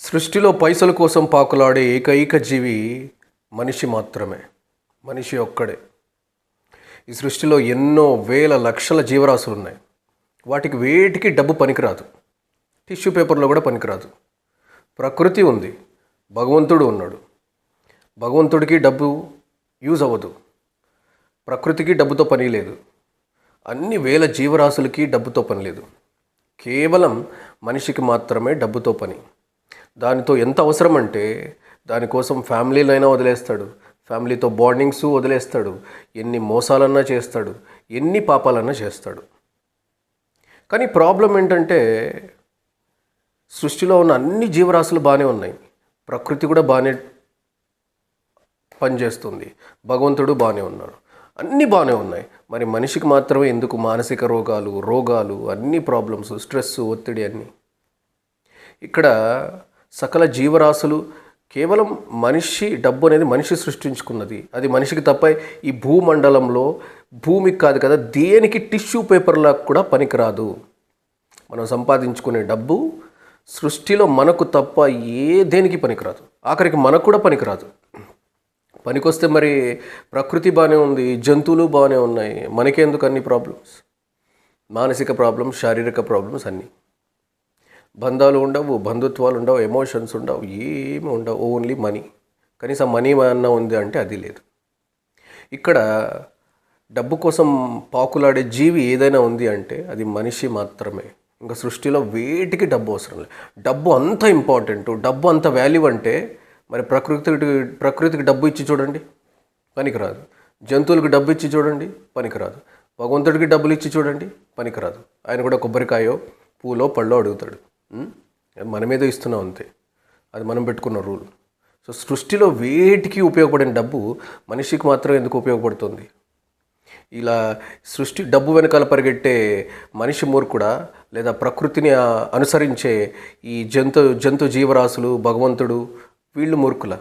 సృష్టిలో పైసల కోసం పాకులాడే ఏకైక జీవి మనిషి మాత్రమే మనిషి ఒక్కడే. ఈ సృష్టిలో ఎన్నో వేల లక్షల జీవరాశులు ఉన్నాయి. వాటికి వేటికి డబ్బు పనికిరాదు. టిష్యూ పేపర్లో కూడా పనికిరాదు. ప్రకృతి ఉంది భగవంతుడు ఉన్నాడు. భగవంతుడికి డబ్బు యూజ్ అవ్వదు. ప్రకృతికి డబ్బుతో పని లేదు. అన్ని వేల జీవరాశులకి డబ్బుతో పని లేదు. కేవలం మనిషికి మాత్రమే డబ్బుతో పని. దానితో ఎంత అవసరం అంటే దానికోసం ఫ్యామిలీలైనా వదిలేస్తాడు. ఫ్యామిలీతో బాండింగ్స్ వదిలేస్తాడు. ఎన్ని మోసాలన్నా చేస్తాడు. ఎన్ని పాపాలన్నా చేస్తాడు. కానీ ప్రాబ్లం ఏంటంటే సృష్టిలో ఉన్న అన్ని జీవరాశులు బాగానే ఉన్నాయి. ప్రకృతి కూడా బాగానే పనిచేస్తుంది. భగవంతుడు బాగానే ఉన్నాడు అన్నీ బాగానే ఉన్నాయి. మరి మనిషికి మాత్రమే ఎందుకు? మానసిక రోగాలు రోగాలు అన్ని ప్రాబ్లమ్స్ స్ట్రెస్ ఒత్తిడి అన్నీ. ఇక్కడ సకల జీవరాశులు కేవలం మనిషి డబ్బు అనేది మనిషి సృష్టించుకున్నది. అది మనిషికి తప్ప ఈ భూమండలంలో భూమికి కాదు కదా దేనికి టిష్యూ పేపర్లా కూడా పనికిరాదు. మనం సంపాదించుకునే డబ్బు సృష్టిలో మనకు తప్ప ఏ దేనికి పనికిరాదు. ఆఖరికి మనకు కూడా పనికిరాదు. పనికొస్తే మరి ప్రకృతి బాగానే ఉంది జంతువులు బాగానే ఉన్నాయి. మనకెందుకు అన్ని ప్రాబ్లమ్స్ మానసిక ప్రాబ్లమ్స్ శారీరక ప్రాబ్లమ్స్ అన్నీ. బంధాలు ఉండవు బంధుత్వాలు ఉండవు ఎమోషన్స్ ఉండవు ఏమి ఉండవు ఓన్లీ మనీ కనీసం మనీ అన్న ఉంది అంటే అది లేదు. ఇక్కడ డబ్బు కోసం పాకులాడే జీవి ఏదైనా ఉంది అంటే అది మనిషి మాత్రమే. ఇంకా సృష్టిలో వేటికి డబ్బు అవసరం లేదు. డబ్బు అంత ఇంపార్టెంట్ డబ్బు అంత వాల్యూ అంటే మరి ప్రకృతికి ప్రకృతికి డబ్బు ఇచ్చి చూడండి పనికిరాదు. జంతువులకు డబ్బు ఇచ్చి చూడండి పనికిరాదు. భగవంతుడికి డబ్బులు ఇచ్చి చూడండి పనికిరాదు. ఆయన కూడా కొబ్బరికాయో పూలో పళ్ళో అడుగుతాడు. మనమేదో మన ఇస్తున్నాం అంతే. అది మనం పెట్టుకున్న రూల్. సో సృష్టిలో వేటికి ఉపయోగపడిన డబ్బు మనిషికి మాత్రం ఎందుకు ఉపయోగపడుతుంది? ఇలా సృష్టి డబ్బు వెనకాల పరిగెట్టే మనిషి మూర్ఖుడా లేదా ప్రకృతిని అనుసరించే ఈ జంతు జంతు జీవరాశులు భగవంతుడు వీళ్ళు మూర్ఖులా?